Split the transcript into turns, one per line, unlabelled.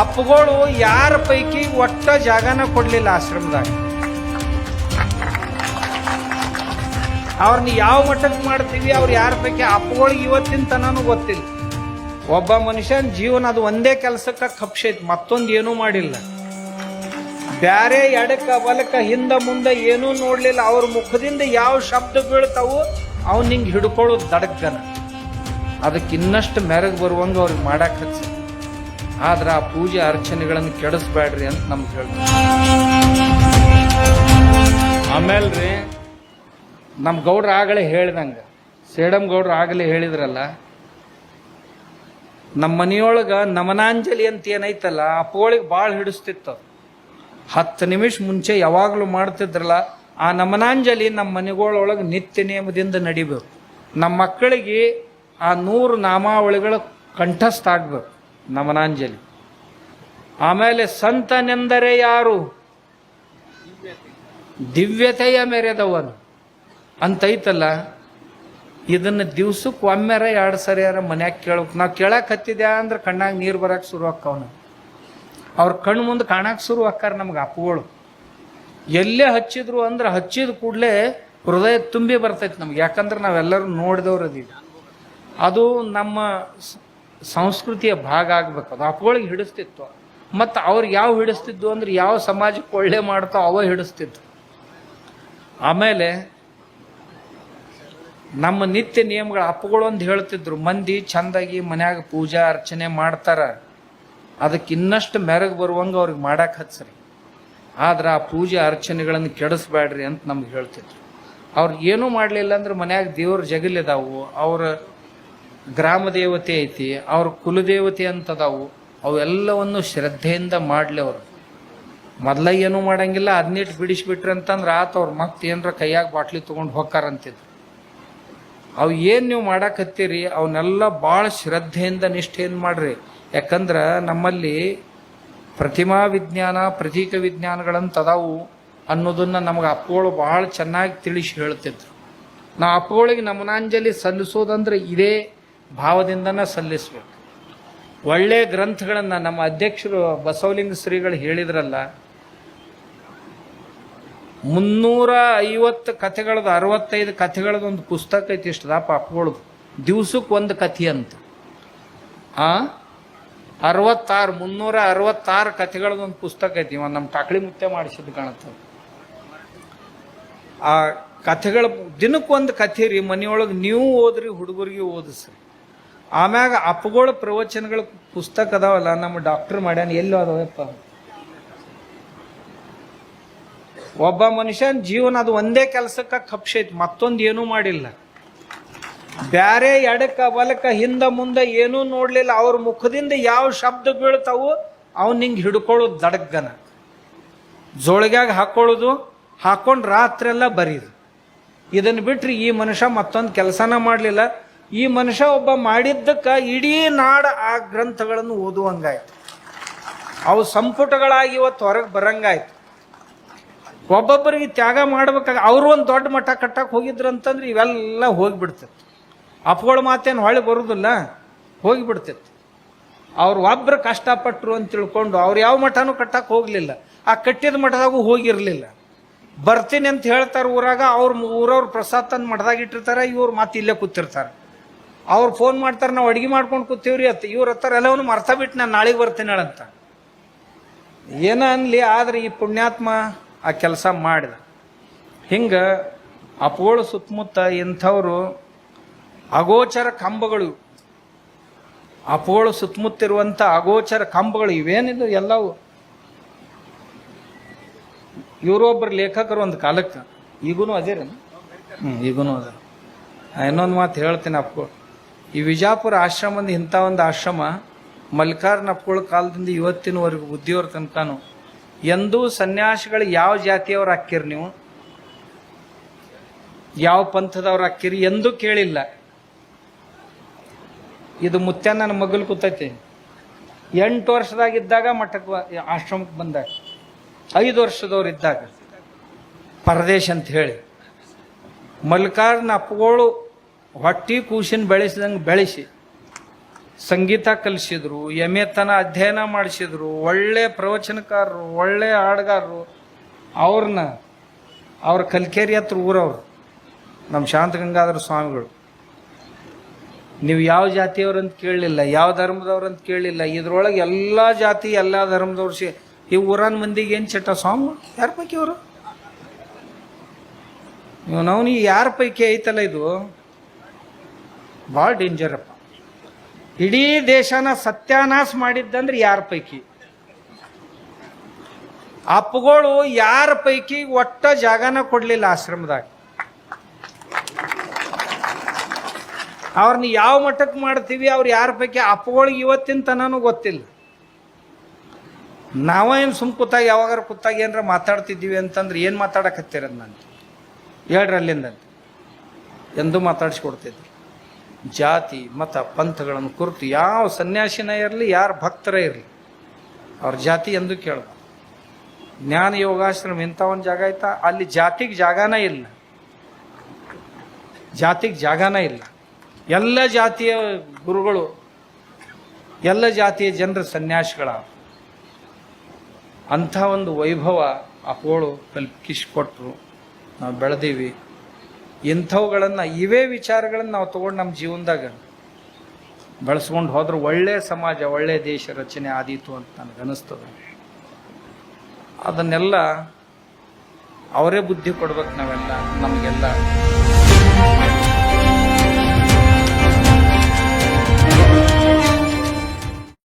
ಅಪ್ಪಗಳು ಯಾರ ಪೈಕಿ ಒಟ್ಟ ಜಾಗನ ಕೊಡಲಿಲ್ಲ ಆಶ್ರಮದಾಗ. ಅವ್ರನ್ನ ಯಾವ ಮಟ್ಟಕ್ಕೆ ಮಾಡ್ತೀವಿ, ಅವ್ರು ಯಾರ ಪೈಕಿ, ಅಪ್ಪಗಳಿಗೆ ಇವತ್ತಿನ ತನೂ ಗೊತ್ತಿಲ್ಲ. ಒಬ್ಬ ಮನುಷ್ಯನ ಜೀವನ ಅದು ಒಂದೇ ಕೆಲಸಕ್ಕೆ ಕಪ್ಸೈತಿ, ಮತ್ತೊಂದು ಏನೂ ಮಾಡಿಲ್ಲ. ಬ್ಯಾರೆ ಎಡಕ ಬಲಕ ಹಿಂದ, ಮುಂದೆ ಏನೂ ನೋಡ್ಲಿಲ್ಲ. ಅವ್ರ ಮುಖದಿಂದ ಯಾವ ಶಬ್ದ ಬೀಳ್ತಾವು ಅವ್ನ ಹಿಂಗೆ ಹಿಡ್ಕೊಳ್ಳೋದು ದಡಗ್ಗನ ಅದಕ್ಕೆ ಇನ್ನಷ್ಟು ಮೆರಗು ಬರುವಂಗ ಅವ್ರಿಗೆ ಮಾಡಕ್ಕೆ ಹಚ್ಚ ಆದ್ರೆ ಆ ಪೂಜೆ ಅರ್ಚನೆಗಳನ್ನು ಕೆಡಿಸ್ಬೇಡ್ರಿ ಅಂತ ನಮ್ಗೆ ಹೇಳ್ತಾರೆ. ಆಮೇಲೆ ರೀ ನಮ್ಮ ಗೌಡ್ರ ಆಗಲೇ ಹೇಳ್ದಂಗೆ. ಸೇಡಮ್ ಗೌಡ್ರ ಆಗಲೇ ಹೇಳಿದ್ರಲ್ಲ ನಮ್ಮ ಮನೆಯೊಳಗ ನಮನಾಂಜಲಿ ಅಂತ ಏನೈತಲ್ಲ ಅಪ್ಪಗಳಿಗೆ ಭಾಳ ಹಿಡಿಸ್ತಿತ್ತು. ಹತ್ತು ನಿಮಿಷ ಮುಂಚೆ ಯಾವಾಗಲೂ ಮಾಡ್ತಿದ್ರಲ್ಲ ಆ ನಮನಾಂಜಲಿ ನಮ್ಮ ಮನೆಗಳೊಳಗೆ ನಿತ್ಯ ನಿಯಮದಿಂದ ನಡಿಬೇಕು. ನಮ್ಮ ಮಕ್ಕಳಿಗೆ ಆ ನೂರು ನಾಮಾವಳಿಗಳು ಕಂಠಸ್ಥ ಆಗ್ಬೇಕು. ನಮನಾಂಜಲಿ. ಆಮೇಲೆ ಸಂತನೆಂದರೆ ಯಾರು? ದಿವ್ಯತೆಯ ಮೆರೆದವನು. ಅಂತೈತಲ್ಲ, ಇದನ್ನು ದಿವ್ಸಕ್ಕೆ ಒಮ್ಮೆರ ಎರಡು ಸರಿಯಾರ ಮನ್ಯಾಗ ಕೇಳಕ್, ನಾವು ಕೇಳಕ್ಕೆ ಹತ್ತಿದ್ಯಾ ಅಂದ್ರೆ ಕಣ್ಣಾಗ ನೀರು ಬರಕ್ಕೆ ಶುರು ಆಕ್ಕವನು ಅವ್ರ ಕಣ್ಣು ಮುಂದೆ ಕಾಣಕ್ಕೆ ಶುರು ಆಕ್ಕಾರ ನಮ್ಗೆ ಅಪ್ಪುಗಳು. ಎಲ್ಲೇ ಹಚ್ಚಿದ್ರು ಅಂದ್ರೆ ಹಚ್ಚಿದ ಕೂಡಲೇ ಹೃದಯ ತುಂಬಿ ಬರ್ತೈತೆ ನಮ್ಗೆ. ಯಾಕಂದ್ರೆ ನಾವೆಲ್ಲರೂ ನೋಡಿದವ್ರು ಅದೀಗ ಅದು ನಮ್ಮ ಸಂಸ್ಕೃತಿಯ ಭಾಗ ಆಗಬೇಕು. ಅದು ಅಪ್ಪಗಳಿಗೆ ಹಿಡಿಸ್ತಿತ್ತು. ಮತ್ತು ಅವ್ರು ಯಾವ ಹಿಡಿಸ್ತಿದ್ದು ಅಂದ್ರೆ ಯಾವ ಸಮಾಜಕ್ಕೆ ಒಳ್ಳೆ ಮಾಡ್ತಾವ ಅವ ಹಿಡಿಸ್ತಿತ್ತು ಆಮೇಲೆ ನಮ್ಮ ನಿತ್ಯ ನಿಯಮಗಳ ಅಪ್ಪಗಳು ಅಂತ ಹೇಳ್ತಿದ್ರು, ಮಂದಿ ಚಂದಾಗಿ ಮನ್ಯಾಗ ಪೂಜಾ ಅರ್ಚನೆ ಮಾಡ್ತಾರ, ಅದಕ್ಕೆ ಇನ್ನಷ್ಟು ಮೆರಗು ಬರುವಂಗೆ ಅವ್ರಿಗೆ ಮಾಡಕ್ಕೆ ಹಚ್ಚ್ರಿ ಆದ್ರೆ ಆ ಪೂಜೆ ಅರ್ಚನೆಗಳನ್ನು ಕೆಡಿಸ್ಬೇಡ್ರಿ ಅಂತ ನಮ್ಗೆ ಹೇಳ್ತಿದ್ರು. ಅವ್ರು ಏನೂ ಮಾಡಲಿಲ್ಲ ಅಂದ್ರೆ ಮನ್ಯಾಗ ದೇವ್ರ ಜಗಲಿದಾವು. ಅವ್ರ ಗ್ರಾಮ ದೇವತೆ ಐತಿ, ಅವ್ರ ಕುಲದೇವತೆ ಅಂತದಾವು. ಅವೆಲ್ಲವನ್ನು ಶ್ರದ್ಧೆಯಿಂದ ಮಾಡಲಿ ಅವರು. ಮೊದಲ ಏನೂ ಮಾಡಂಗಿಲ್ಲ ಅದನ್ನಿಟ್ಟು ಬಿಡಿಸ್ಬಿಟ್ರಿ ಅಂತಂದ್ರೆ ಆತ ಅವ್ರ ಮತ್ತೆ ಏನರ ಕೈಯಾಗ ಬಾಟ್ಲಿ ತೊಗೊಂಡು ಹೋಗ್ತಾರಂತಿದ್ರು ಅವು ಏನು ನೀವು ಮಾಡಾಕತ್ತೀರಿ ಅವನ್ನೆಲ್ಲ ಭಾಳ ಶ್ರದ್ಧೆಯಿಂದ ನಿಷ್ಠೆಯಿಂದ ಮಾಡ್ರಿ. ಯಾಕಂದ್ರೆ ನಮ್ಮಲ್ಲಿ ಪ್ರತಿಮಾ ವಿಜ್ಞಾನ, ಪ್ರತೀಕ ವಿಜ್ಞಾನಗಳಂತ ಅದಾವು ಅನ್ನೋದನ್ನ ನಮಗೆ ಅಪ್ಪಗಳು ಭಾಳ ಚೆನ್ನಾಗಿ ತಿಳಿಸಿ ಹೇಳ್ತಿದ್ರು. ನಾವು ಅಪ್ಪಗಳಿಗೆ ನಮನಾಂಜಲಿ ಸಲ್ಲಿಸೋದಂದ್ರೆ ಇದೇ ಭಾವದಿಂದನೇ ಸಲ್ಲಿಸಬೇಕು. ಒಳ್ಳೆಯ ಗ್ರಂಥಗಳನ್ನು ನಮ್ಮ ಅಧ್ಯಕ್ಷರು ಬಸವಲಿಂಗ ಶ್ರೀಗಳು ಹೇಳಿದ್ರಲ್ಲ ಮುನ್ನೂರ ಐವತ್ತು ಕಥೆಗಳದ್ದು, ಅರವತ್ತೈದು ಕಥೆಗಳದ್ದು ಒಂದು ಪುಸ್ತಕ ಐತಿ ಇಷ್ಟು ಪಾಪಗಳು. ದಿವಸಕ್ಕೆ ಒಂದು ಕಥೆ ಅಂತ. ಆ? ಅರವತ್ತಾರು ಮುನ್ನೂರ ಅರವತ್ತಾರು ಕಥೆಗಳದೊಂದು ಪುಸ್ತಕ ಐತಿ ಒಂದು ನಮ್ಮ ಟಾಕಳಿ ಮುತ್ತೆ ಮಾಡಿಸಿದ್ದು ಕಾಣುತ್ತೆ. ಆ ಕಥೆಗಳ ದಿನಕ್ಕೊಂದು ಕಥೆ ರೀ, ಮನೆಯೊಳಗೆ ನೀವು ಓದ್ರಿ, ಹುಡುಗರಿಗೆ ಓದಿಸ್ರಿ. ಆಮ್ಯಾಗ ಅಪ್ಪಗಳ ಪ್ರವಚನಗಳ ಪುಸ್ತಕ ಅದಾವಲ್ಲ, ನಮ್ಮ ಡಾಕ್ಟರ್ ಮಾಡ್ಯಾನ, ಎಲ್ಲೋ ಅದಾವಪ್ಪ. ಒಬ್ಬ ಮನುಷ್ಯನ ಜೀವನ ಅದು ಒಂದೇ ಕೆಲಸಕ್ಕೆ ಕಪ್ಸೈತಿ, ಮತ್ತೊಂದು ಏನೂ ಮಾಡಿಲ್ಲ. ಬ್ಯಾರೆ ಎಡಕ ಬಲಕ ಹಿಂದ ಮುಂದೆ ಏನೂ ನೋಡಲಿಲ್ಲ, ಅವ್ರ ಮುಖದಿಂದ ಯಾವ ಶಬ್ದ ಬೀಳ್ತಾವು ಅವ್ನು ಹಿಂಗೆ ಹಿಡ್ಕೊಳ್ಳೋದು ದಡಗ್ಗನ ಜೋಳಿಗ್ಯಾಗ ಹಾಕೊಳ್ಳೋದು, ಹಾಕೊಂಡು ರಾತ್ರೆಲ್ಲ ಬರೀದು. ಇದನ್ನು ಬಿಟ್ಟರೆ ಈ ಮನುಷ್ಯ ಮತ್ತೊಂದು ಕೆಲಸನ ಮಾಡಲಿಲ್ಲ ಈ ಮನುಷ್ಯ ಒಬ್ಬ ಮಾಡಿದ್ದಕ್ಕೆ ಇಡೀ ನಾಡ ಆ ಗ್ರಂಥಗಳನ್ನು ಓದುವಂಗಾಯ್ತು. ಅವು ಸಂಪುಟಗಳಾಗಿ ಇವತ್ತು ಹೊರಗೆ ಬರಂಗಾಯ್ತು. ಒಬ್ಬೊಬ್ಬರಿಗೆ ತ್ಯಾಗ ಮಾಡ್ಬೇಕಾಗ, ಅವರು ಒಂದು ದೊಡ್ಡ ಮಠ ಕಟ್ಟಕ್ಕೆ ಹೋಗಿದ್ರು ಅಂತಂದ್ರೆ ಇವೆಲ್ಲ ಹೋಗಿಬಿಡ್ತಿತ್ತು ಅಪ್ಗಳ ಮಾತೇನು ಹೊಳೆ ಬರುದಿಲ್ಲ ಹೋಗಿಬಿಡ್ತಿತ್ತು ಅವ್ರು ಒಬ್ಬರು ಕಷ್ಟಪಟ್ಟರು ಅಂತ ತಿಳ್ಕೊಂಡು ಅವ್ರು ಯಾವ ಮಠನೂ ಕಟ್ಟಕ್ಕೆ ಹೋಗಲಿಲ್ಲ. ಆ ಕಟ್ಟಿದ ಮಠದಾಗೂ ಹೋಗಿರಲಿಲ್ಲ. ಬರ್ತೀನಿ ಅಂತ ಹೇಳ್ತಾರೆ ಊರಾಗ, ಅವ್ರ ಊರವ್ರ ಪ್ರಸಾದ್ ತಂದು ಮಠದಾಗ ಇಟ್ಟಿರ್ತಾರೆ, ಇವ್ರು ಮತ್ತೆ ಇಲ್ಲೇ ಕೂತಿರ್ತಾರೆ. ಅವ್ರು ಫೋನ್ ಮಾಡ್ತಾರೆ, ನಾವು ಅಡ್ಗೆ ಮಾಡ್ಕೊಂಡು ಕೂತೀವ್ರಿ ಅತ್ತ ಇವ್ರ ಹತ್ತಾರ ಎಲ್ಲವನ್ನೂ ಮರ್ತ ಬಿಟ್ಟು ನಾನು ನಾಳೆಗೆ ಬರ್ತೀನಿ ಹೇಳಂತ ಏನ ಅನ್ಲಿ, ಆದ್ರೆ ಈ ಪುಣ್ಯಾತ್ಮ ಆ ಕೆಲಸ ಮಾಡಿದ. ಹಿಂಗ ಅಪೋಳು ಸುತ್ತಮುತ್ತ ಇಂಥವರು ಅಗೋಚರ ಕಂಬಗಳು, ಅಪೋಳು ಸುತ್ತಮುತ್ತಿರುವಂಥ ಅಗೋಚರ ಕಂಬಗಳು ಇವೇನಿದು ಎಲ್ಲವು. ಇವರೊಬ್ಬರು ಲೇಖಕರು ಒಂದು ಕಾಲಕ್ಕೆ ಈಗೂ ಅದೇರ ಹ್ಞೂ ಈಗೂ ಅದ. ಇನ್ನೊಂದು ಮಾತು ಹೇಳ್ತೀನಿ ಅಪ್ಪ. ಈ ವಿಜಾಪುರ ಆಶ್ರಮದ ಇಂಥ ಒಂದು ಆಶ್ರಮ ಮಲ್ಲಿಕಾರ್ನ ಅಪ್ಪಗಳ ಕಾಲದಿಂದ ಇವತ್ತಿನವರೆಗೂ ಬುದ್ಧಿಯವ್ರ ತಂತಾನು ಎಂದೂ ಸನ್ಯಾಸಿಗಳು ಯಾವ ಜಾತಿಯವ್ರು ಹಾಕಿರಿ ನೀವು? ಯಾವ ಪಂಥದವ್ರು ಹಾಕಿರಿ ಎಂದೂ ಕೇಳಿಲ್ಲ. ಇದು ಮುತ್ಯ ನನ್ನ ಮಗಲ್ ಕೂತೈತಿ. ಎಂಟು ವರ್ಷದಾಗಿದ್ದಾಗ ಮಠಕ್ಕೆ ಆಶ್ರಮಕ್ಕೆ ಬಂದಾಗ ಐದು ವರ್ಷದವ್ರು ಇದ್ದಾಗ. ಪರದೇಶ ಅಂತ ಹೇಳಿ. ಮಲ್ಕಾರ್ನ ಅಪ್ಪಗಳು ಹೊಟ್ಟಿ ಕೂಸಿನ ಬೆಳೆಸಿದಂಗೆ ಬೆಳೆಸಿ, ಸಂಗೀತ ಕಲಿಸಿದ್ರು ಎಂ ಅಧ್ಯಯನ ಮಾಡಿಸಿದ್ರು, ಒಳ್ಳೆ ಪ್ರವಚನಕಾರರು, ಒಳ್ಳೆ ಹಾಡುಗಾರರು, ಅವ್ರನ್ನ, ಅವ್ರ ಕಲ್ಕೇರಿ ಹತ್ರ ಊರವ್ರು ನಮ್ಮ ಶಾಂತಗಂಗಾಧರ ಸ್ವಾಮಿಗಳು. ನೀವು ಯಾವ ಜಾತಿಯವ್ರು ಅಂತ ಕೇಳಲಿಲ್ಲ, ಯಾವ ಧರ್ಮದವ್ರಂತ ಕೇಳಲಿಲ್ಲ, ಇದ್ರೊಳಗೆ ಎಲ್ಲ ಜಾತಿ, ಎಲ್ಲ ಧರ್ಮದವ್ರು ಸಿ ಈ ಊರನ್ ಮಂದಿಗೆ ಏನು ಚಟ ಸ್ವಾಮಿಗಳು ಯಾರ ಪೈಕಿ ಅವರು ನೀವು ನಾವು ಯಾರ ಪೈಕಿ ಐತಲ್ಲ ಇದು? ಭಾಳ ಡೇಂಜರಪ್ಪ. ಇಡೀ ದೇಶನ ಸತ್ಯಾನಾಶ ಮಾಡಿದ್ದಂದ್ರೆ ಯಾರ ಪೈಕಿ? ಅಪ್ಪಗಳು ಯಾರ ಪೈಕಿ ಒಟ್ಟ ಜಾಗನ ಕೊಡ್ಲಿಲ್ಲ ಆಶ್ರಮದಾಗ? ಅವ್ರನ್ನ ಯಾವ ಮಟ್ಟಕ್ಕೆ ಮಾಡ್ತೀವಿ, ಅವ್ರು ಯಾರ ಪೈಕಿ? ಅಪ್ಪಗಳಿಗೆ ಇವತ್ತಿನ ತನೂ ಗೊತ್ತಿಲ್ಲ. ನಾವೇನು ಸುಮ್ ಕೂತಾಗ, ಯಾವಾಗಾರ ಕೂತಾಗ ಏನಾರ ಮಾತಾಡ್ತಿದ್ದೀವಿ ಅಂತಂದ್ರೆ ಏನು ಮಾತಾಡಕತ್ತಿರೋದು ನಾನು ಹೇಳ್ರಿ ಅಲ್ಲಿಂದ ಎಂದು ಮಾತಾಡಿಸ್ಕೊಡ್ತಿದ್ರು ಜಾತಿ, ಮತ, ಪಂಥಗಳನ್ನು ಕುರಿತು ಯಾವ ಸನ್ಯಾಸಿನ ಇರಲಿ, ಯಾರು ಭಕ್ತರ ಇರಲಿ, ಅವ್ರ ಜಾತಿ ಎಂದು ಕೇಳಬಾರ್ದು. ಜ್ಞಾನ ಯೋಗಾಶ್ರಮ ಇಂಥ ಒಂದು ಜಾಗ ಆಯ್ತಾ ಅಲ್ಲಿ ಜಾತಿಗೆ ಜಾಗನೇ ಇಲ್ಲ. ಜಾತಿಗೆ ಜಾಗನೇ ಇಲ್ಲ. ಎಲ್ಲ ಜಾತಿಯ ಗುರುಗಳು, ಎಲ್ಲ ಜಾತಿಯ ಜನರ ಸನ್ಯಾಸಿಗಳ ಅಂಥ ಒಂದು ವೈಭವ ಅಪೋಳು ಕಲ್ಪಿಸಿಕೊಟ್ರು. ನಾವು ಬೆಳೆದೀವಿ. ಇಂಥವುಗಳನ್ನು ಇವೇ ವಿಚಾರಗಳನ್ನು ನಾವು ತೊಗೊಂಡು ನಮ್ಮ ಜೀವನದಾಗ ಬೆಳೆಸ್ಕೊಂಡು ಹೋದ್ರೆ ಒಳ್ಳೆಯ ಸಮಾಜ ಒಳ್ಳೆಯ ದೇಶ ರಚನೆ ಆದೀತು ಅಂತ ನನಗೆ ಅನಿಸ್ತದೆ. ಅದನ್ನೆಲ್ಲ ಅವರೇ ಬುದ್ಧಿ ಕೊಡ್ಬೇಕು ನಾವೆಲ್ಲ, ನಮಗೆಲ್ಲ.